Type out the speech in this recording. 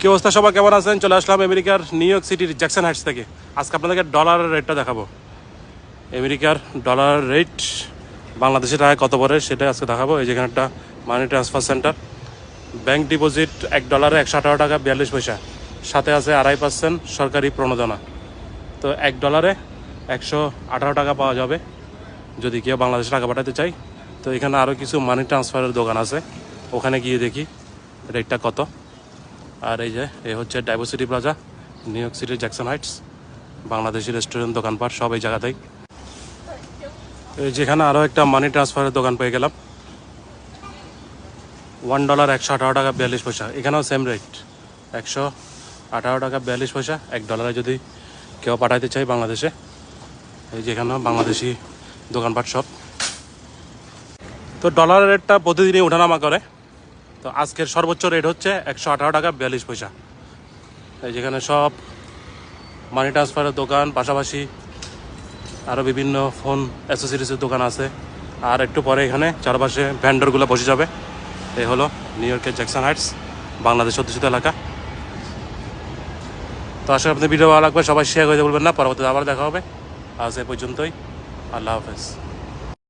কি অবস্থা? সবাই কেমন আছেন? চলে আসলাম আমেরিকার নিউ ইয়র্ক সিটির জ্যাকসন হাইটস থেকে। আজকে আপনাদেরকে ডলারের রেটটা দেখাবো। আমেরিকার ডলার রেট বাংলাদেশের টাকায় কত পড়ে সেটা আজকে দেখাবো। এই যেখানে একটা money transfer centre bank deposit এক ডলারে একশো আঠারো টাকা, বিয়াল্লিশ পয়সা। সাথে আছে আড়াই পার্সেন্ট সরকারি প্রণোদনা। তো এক ডলারে একশো আঠারো টাকা পাওয়া যাবে, যদি কেউ বাংলাদেশে টাকা পাঠাতে চাই তো এখানে আরও কিছু মানি ট্রান্সফারের দোকান আছে। ওখানে গিয়ে দেখি রেটটা কত। আর এই যে এই হচ্ছে ডাইভার্সিটি প্লাজা নিউ ইয়র্ক সিটির জ্যাকসন হাইটস বাংলাদেশি রেস্টুরেন্ট দোকানপাট, সব এই জায়গাতেই। যেখানে আরও একটা মানি ট্রান্সফারের দোকান পেয়ে গেলাম। ওয়ান ডলার একশো আঠারো টাকা বিয়াল্লিশ পয়সা, এখানেও সেম রেট একশো আঠারো টাকা বিয়াল্লিশ পয়সা, এক ডলারে যদি কেউ পাঠাইতে চাই বাংলাদেশে, এই যেখানে বাংলাদেশি দোকানপাট সব। তো ডলারের রেটটা প্রতিদিনই ওঠানামা করে। তো আজকের সর্বোচ্চ রেট হচ্ছে একশো আঠারো টাকা বিয়াল্লিশ পয়সা। এই যেখানে সব মানি ট্রান্সফারের দোকান, পাশাপাশি আরও বিভিন্ন ফোন অ্যাসেসরিজের দোকান আছে। আর একটু পরে এখানে চারপাশে ভ্যান্ডারগুলো বসে যাবে। এই হলো নিউ ইয়র্কের জ্যাকসন হাইটস বাংলাদেশ অধ্যুষিত এলাকা। তো আসলে আপনাদের ভিডিও ভালো লাগবে। সবাই শেয়ার করে বলবেন না। পরবর্তীতে আবার দেখা হবে। আজ এ পর্যন্তই। আল্লাহ হাফেজ।